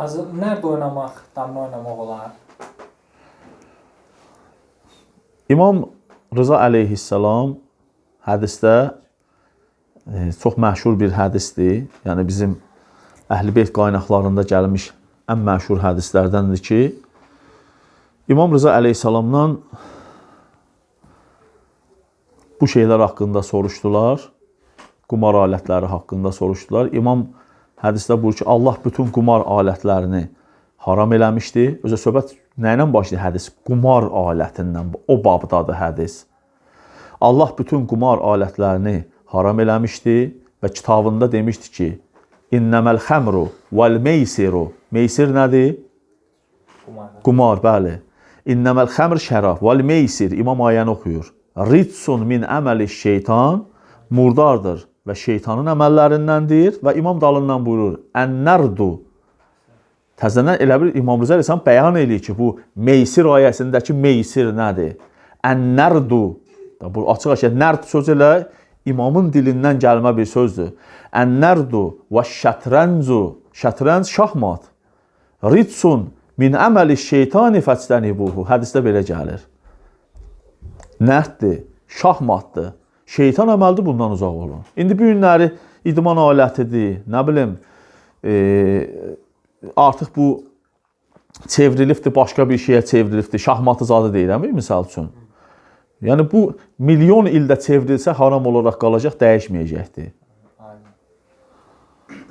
Hazır nerede oynamaq, damla oynamaq olar? İmam Rıza əleyhissalam hədisdə e, çox məşhur bir hədisdir. Yəni bizim Əhl-i qaynaqlarında gəlmiş ən məşhur hədislərdəndir ki, İmam Rıza əleyhissalamdan bu şeylər haqqında soruşdular. Qumar alətləri haqqında soruşdular. İmam hədisdə buyurur ki, Allah bütün qumar alətlərini haram eləmişdi. Özə söhbət nə ilə başlayır hədis? Qumar alətindən. O babdadır hədis. Allah bütün qumar alətlərini haram eləmişdi və kitabında demişdi ki, İnnəməl xəmru vəl meysiru. Meysir nədir? Qumar. Qumar, bəli. İnnəməl xəmr şərab vəl meysir. İmam ayəni oxuyur. Ritsun min əməli şeytan murdardır və şeytanın əməllərindəndir və imam dalından buyurur. Ən-nərdu Təzədən elə bir İmam Rıza Rəsəm bəyan eləyir ki, bu meysir ayəsindəki meysir nədir? Ən-nərdu. Bu açıq-aşkar nərd söz elə imamın dilindən gəlmə bir sözdür. Ən-nərdu və şətranzu. Şətranz şahmat. Ritsun min əməli şeytani fəstənibuhu. Hədisdə belə gəlir. Nərddir, şahmatdır. Şeytan əməldir, bundan uzaq olun. İndi bu günləri idman alətidir, nə bilim, e, artıq bu çevrilibdir, başqa bir şeyə çevrilibdir. Şahmatı zadı deyirəm, misal üçün. Yəni bu milyon ildə çevrilsə haram olaraq qalacaq, dəyişməyəcəkdir.